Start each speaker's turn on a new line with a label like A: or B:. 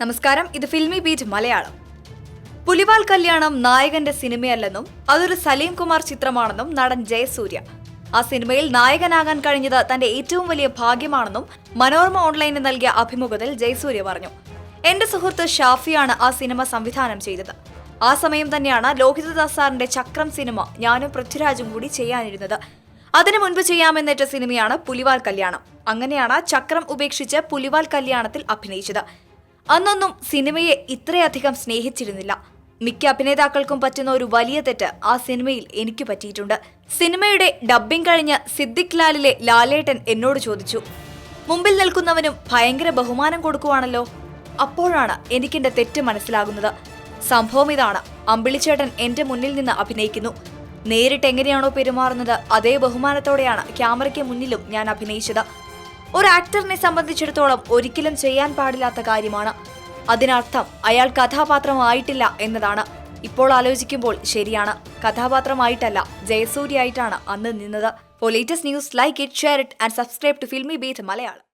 A: നമസ്കാരം ഇത് filmy beat Malayalam. പുലിവാൽ കല്യാണം നായകന്റെ സിനിമയല്ലെന്നും അതൊരു സലീം കുമാർ ചിത്രമാണെന്നും നടൻ ജയസൂര്യ. ആ സിനിമയിൽ നായകനാകാൻ കഴിഞ്ഞത് തന്റെ ഏറ്റവും വലിയ ഭാഗ്യമാണെന്നും മനോരമ ഓൺലൈനിന് നൽകിയ അഭിമുഖത്തിൽ ജയസൂര്യ പറഞ്ഞു. എന്റെ സുഹൃത്ത് ഷാഫിയാണ് ആ സിനിമ സംവിധാനം ചെയ്തത്. ആ സമയം തന്നെയാണ് ലോഹിതദാസ് സാറിന്റെ ചക്രം സിനിമ ഞാനും പൃഥ്വിരാജും കൂടി ചെയ്യാനിരുന്നത്. അതിനു മുൻപ് ചെയ്യാമെന്നേറ്റ സിനിമയാണ് പുലിവാൽ കല്യാണം. അങ്ങനെയാണ് ചക്രം ഉപേക്ഷിച്ച് പുലിവാൽ കല്യാണത്തിൽ അഭിനയിച്ചത്. അന്നൊന്നും സിനിമയെ ഇത്രയധികം സ്നേഹിച്ചിരുന്നില്ല. മിക്ക അഭിനേതാക്കൾക്കും പറ്റുന്ന ഒരു വലിയ തെറ്റ് ആ സിനിമയിൽ എനിക്ക് പറ്റിയിട്ടുണ്ട്. സിനിമയുടെ ഡബ്ബിംഗ് കഴിഞ്ഞ് സിദ്ദിഖ് ലാലിലെ ലാലേട്ടൻ എന്നോട് ചോദിച്ചു മുമ്പിൽ നിൽക്കുന്നവനും ഭയങ്കര ബഹുമാനം കൊടുക്കുവാണല്ലോ? അപ്പോഴാണ് എനിക്കെന്റെ തെറ്റ് മനസ്സിലാകുന്നത്. സംഭവം ഇതാണ്. അമ്പിളിച്ചേട്ടൻ എന്റെ മുന്നിൽ നിന്ന് അഭിനയിക്കുന്നു. നേരിട്ട് എങ്ങനെയാണോ പെരുമാറുന്നത് അതേ ബഹുമാനത്തോടെയാണ് ക്യാമറയ്ക്ക് മുന്നിലും ഞാൻ അഭിനയിച്ചത്. ഒരു ആക്ടറിനെ സംബന്ധിച്ചിടത്തോളം ഒരിക്കലും ചെയ്യാൻ പാടില്ലാത്ത കാര്യമാണ്. അതിനർത്ഥം അയാൾ കഥാപാത്രമായിട്ടില്ല എന്നതാണ്. ഇപ്പോൾ ആലോചിക്കുമ്പോൾ ശരിയാണ്. കഥാപാത്രമായിട്ടല്ല ജയസൂര്യായിട്ടാണ് അന്ന് നിന്നത്. For latest news like it share it and subscribe to Filmibeat Malayalam